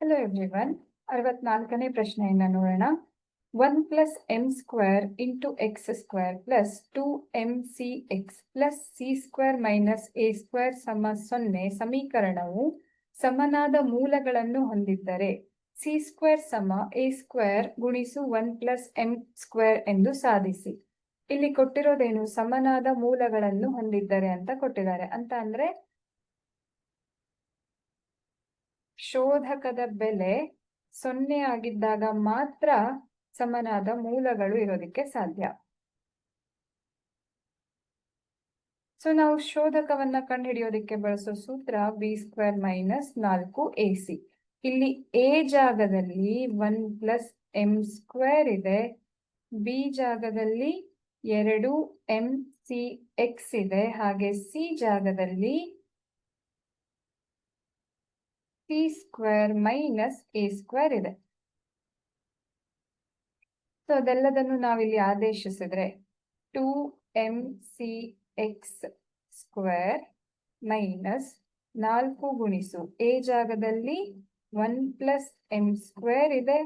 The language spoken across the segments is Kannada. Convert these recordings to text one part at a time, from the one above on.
ಹಲೋ ಎವ್ರಿವನ್ ಅರವತ್ನಾಲ್ಕನೇ ಪ್ರಶ್ನೆಯನ್ನ ನೋಡೋಣ. One plus M square into X square plus two M C X plus C square minus A square ಸಮ ಸೊನ್ನೆ ಸಮೀಕರಣವು ಸಮನಾದ ಮೂಲಗಳನ್ನು ಹೊಂದಿದ್ದರೆ ಸಿ ಸ್ಕ್ವೇರ್ ಸಮ ಎ ಸ್ಕ್ವೇರ್ ಗುಣಿಸು ಒನ್ ಪ್ಲಸ್ ಎಂ ಸ್ಕ್ವೇರ್ ಎಂದು ಸಾಧಿಸಿ. ಇಲ್ಲಿ ಕೊಟ್ಟಿರೋದೇನು ಸಮನಾದ ಮೂಲಗಳನ್ನು ಹೊಂದಿದ್ದರೆ ಅಂತ ಕೊಟ್ಟಿದ್ದಾರೆ. ಅಂತ ಅಂದ್ರೆ ಶೋಧಕದ ಬೆಲೆ ಸೊನ್ನೆ ಆಗಿದ್ದಾಗ ಮಾತ್ರ ಸಮನಾದ ಮೂಲಗಳು ಇರೋದಕ್ಕೆ ಸಾಧ್ಯ. ಸೊ ನಾವು ಶೋಧಕವನ್ನ ಕಂಡುಹಿಡಿಯೋದಕ್ಕೆ ಬಳಸೋ ಸೂತ್ರ ಬಿ ಸ್ಕ್ವೇರ್ ಮೈನಸ್ ನಾಲ್ಕು ಎ ಸಿ ಇಲ್ಲಿ ಎ ಜಾಗದಲ್ಲಿ ಒನ್ ಪ್ಲಸ್ ಎಂ ಸ್ಕ್ವೇರ್ ಇದೆ. ಬಿ ಜಾಗದಲ್ಲಿ ಎರಡು ಎಂ ಸಿ ಎಕ್ಸ್ ಇದೆ. ಹಾಗೆ ಸಿ ಜಾಗದಲ್ಲಿ C square minus A square ಇದೆ. ಸೊ ಅದೆಲ್ಲದನ್ನು ನಾವಿಲ್ಲಿ ಆದೇಶಿಸಿದ್ರೆ two M C X square minus ನಾಲ್ಕು ಗುಣಿಸು ಎ ಜಾಗದಲ್ಲಿ ಒನ್ ಪ್ಲಸ್ ಎಂ ಸ್ಕ್ವೇರ್ ಇದೆ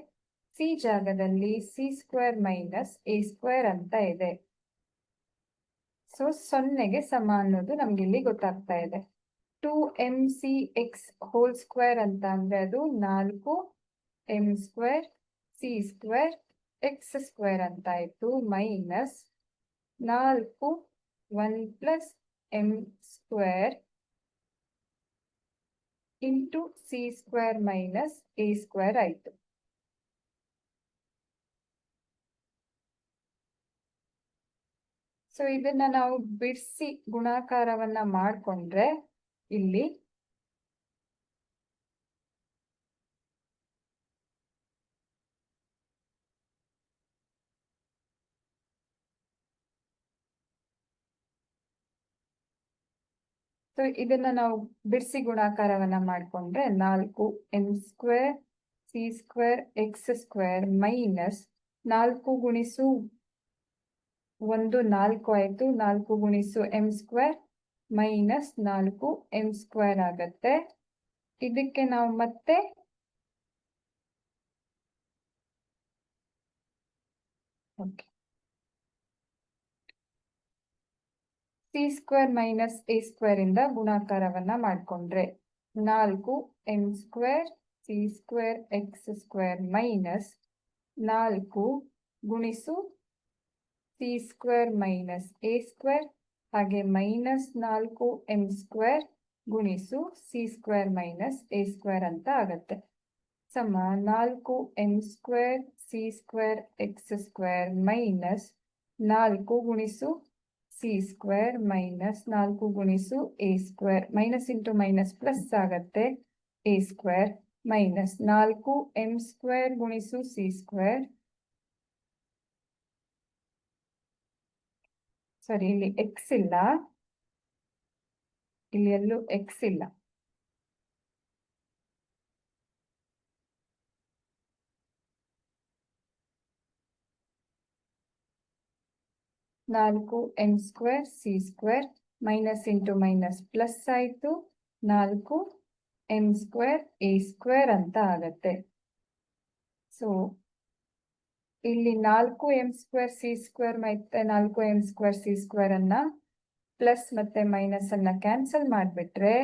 ಸಿ ಜಾಗದಲ್ಲಿ C square minus A square ಅಂತ ಇದೆ. ಸೊ ಸೊನ್ನೆಗೆ ಸಮ ಅನ್ನೋದು ನಮ್ಗೆ ಇಲ್ಲಿ ಗೊತ್ತಾಗ್ತಾ ಇದೆ. Two M C X whole square ಅಂತ ಅಂದರೆ ಅದು ನಾಲ್ಕು M square C square X square ಅಂತ ಆಯ್ತು ಮೈನಸ್ ನಾಲ್ಕು one plus M square into C square minus A square ಆಯ್ತು. ಸೊ ಇದನ್ನ ನಾವು ಬಿಡಿಸಿ ಗುಣಾಕಾರವನ್ನ ಮಾಡ್ಕೊಂಡ್ರೆ ಇಲ್ಲಿ ಸೊ ಇದನ್ನ ನಾವು ಬಿಡಿಸಿ ಗುಣಾಕಾರವನ್ನ ಮಾಡ್ಕೊಂಡ್ರೆ ನಾಲ್ಕು M square C square X square minus ನಾಲ್ಕು ಗುಣಿಸು ಒಂದು ನಾಲ್ಕು ಆಯ್ತು, ನಾಲ್ಕು ಗುಣಿಸು ಎಂ ಸ್ಕ್ವೇರ್ ಮೈನಸ್ ನಾಲ್ಕು ಎಂ ಸ್ಕ್ವೇರ್ ಆಗತ್ತೆ. ಇದಕ್ಕೆ ನಾವು ಮತ್ತೆ C square minus A square ಇಂದ ಗುಣಾಕಾರವನ್ನ ಮಾಡ್ಕೊಂಡ್ರೆ ನಾಲ್ಕು M square C square X square minus ನಾಲ್ಕು ಗುಣಿಸು C square minus A square ಹಾಗೆ ಮೈನಸ್ ನಾಲ್ಕು ಎಂ ಸ್ಕ್ವೇರ್ ಗುಣಿಸು C square minus A square ಅಂತ ಆಗತ್ತೆ. ಸಮ ನಾಲ್ಕು M square C square X square minus ನಾಲ್ಕು ಗುಣಿಸು ಸಿ ಸ್ಕ್ವೇರ್ ಮೈನಸ್ ನಾಲ್ಕು ಗುಣಿಸು A square minus into minus plus ಆಗತ್ತೆ. ಎ ಸ್ಕ್ವೇರ್ ಮೈನಸ್ ನಾಲ್ಕು ಎಂ ಸ್ಕ್ವೇರ್ ಗುಣಿಸು ಸಿ ಸ್ಕ್ವೇರ್ ಸಾರಿ, ಇಲ್ಲಿ ಎಕ್ಸ್ ಇಲ್ಲ. ಇಲ್ಲಿ ಎಲ್ಲೂ ಎಕ್ಸ್ ಇಲ್ಲ. ನಾಲ್ಕು M square C square minus into minus plus ಆಯಿತು. ನಾಲ್ಕು ಎಂ ಸ್ಕ್ವೇರ್ ಎ ಸ್ಕ್ವೇರ್ ಅಂತ ಆಗತ್ತೆ. ಸೊ ಇಲ್ಲಿ ನಾಲ್ಕು ಎಂ ಸ್ಕ್ವೇರ್ ಸಿ ಸ್ಕ್ವೇರ್ ಮತ್ತೆ ನಾಲ್ಕು ಎಂ ಸ್ಕ್ವೇರ್ ಸಿ ಸ್ಕ್ವೇರ್ ಅನ್ನ ಪ್ಲಸ್ ಮತ್ತೆ ಮೈನಸ್ ಅನ್ನ ಕ್ಯಾನ್ಸಲ್ ಮಾಡಿಬಿಟ್ರೆ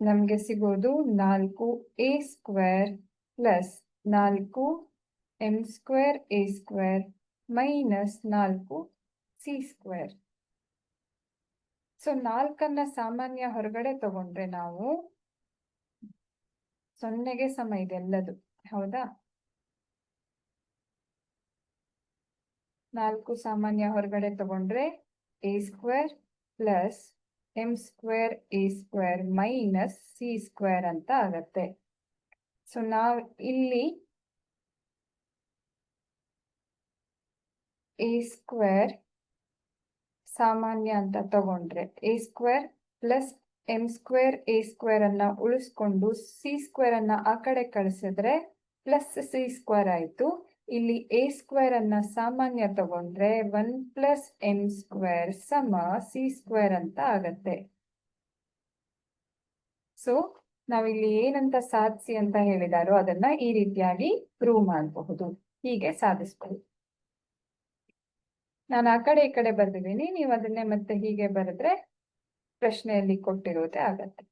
ನಮ್ಗೆ ಸಿಗೋದು ನಾಲ್ಕು ಎ ಸ್ಕ್ವೇರ್ ಪ್ಲಸ್ ನಾಲ್ಕು M square A square minus ನಾಲ್ಕು ಸಿ ಸ್ಕ್ವೇರ್ ಸೊ ನಾಲ್ಕನ್ನ ಸಾಮಾನ್ಯ ಹೊರಗಡೆ ತಗೊಂಡ್ರೆ ನಾವು ಸೊನ್ನೆಗೆ ಸಮ ಇದೆಲ್ಲದು ಹೌದಾ? ನಾಲ್ಕು ಸಾಮಾನ್ಯ ಹೊರಗಡೆ ತಗೊಂಡ್ರೆ A square plus M square A square minus C square ಅಂತ ಆಗತ್ತೆ. ಸೊ ನಾವು ಇಲ್ಲಿ ಎ ಸ್ಕ್ವೇರ್ ಸಾಮಾನ್ಯ ಅಂತ ತಗೊಂಡ್ರೆ A square plus M square A square ಅನ್ನ ಉಳಿಸ್ಕೊಂಡು ಸಿ ಸ್ಕ್ವೇರ್ ಅನ್ನ ಆ ಕಡೆ ಕಳಿಸಿದ್ರೆ ಪ್ಲಸ್ ಸಿ ಸ್ಕ್ವೇರ್ ಆಯ್ತು. ಇಲ್ಲಿ ಎ ಸ್ಕ್ವೇರ್ ಅನ್ನ ಸಾಮಾನ್ಯ ತಗೊಂಡ್ರೆ ಒನ್ ಪ್ಲಸ್ ಎಂ ಸ್ಕ್ವೇರ್ ಸಮ ಸಿ ಸ್ಕ್ವೇರ್ ಅಂತ ಆಗತ್ತೆ. ಸೊ ನಾವಿಲ್ಲಿ ಏನಂತ ಸಾಧಿಸಿ ಅಂತ ಹೇಳಿದಾರೋ ಅದನ್ನ ಈ ರೀತಿಯಾಗಿ ಪ್ರೂವ್ ಮಾಡಬಹುದು. ಹೀಗೆ ಸಾಧಿಸಬಹುದು ನಾನು ಆ ಕಡೆ ಈ ಕಡೆ ಬರ್ದಿದ್ದೀನಿ, ನೀವು ಅದನ್ನೇ ಮತ್ತೆ ಹೀಗೆ ಬರೆದ್ರೆ ಪ್ರಶ್ನೆಯಲ್ಲಿ ಕೊಟ್ಟಿರೋದೇ ಆಗತ್ತೆ.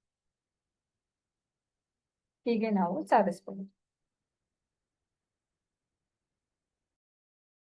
ಹೀಗೆ ನಾವು ಸಾಧಿಸ್ಬಹುದು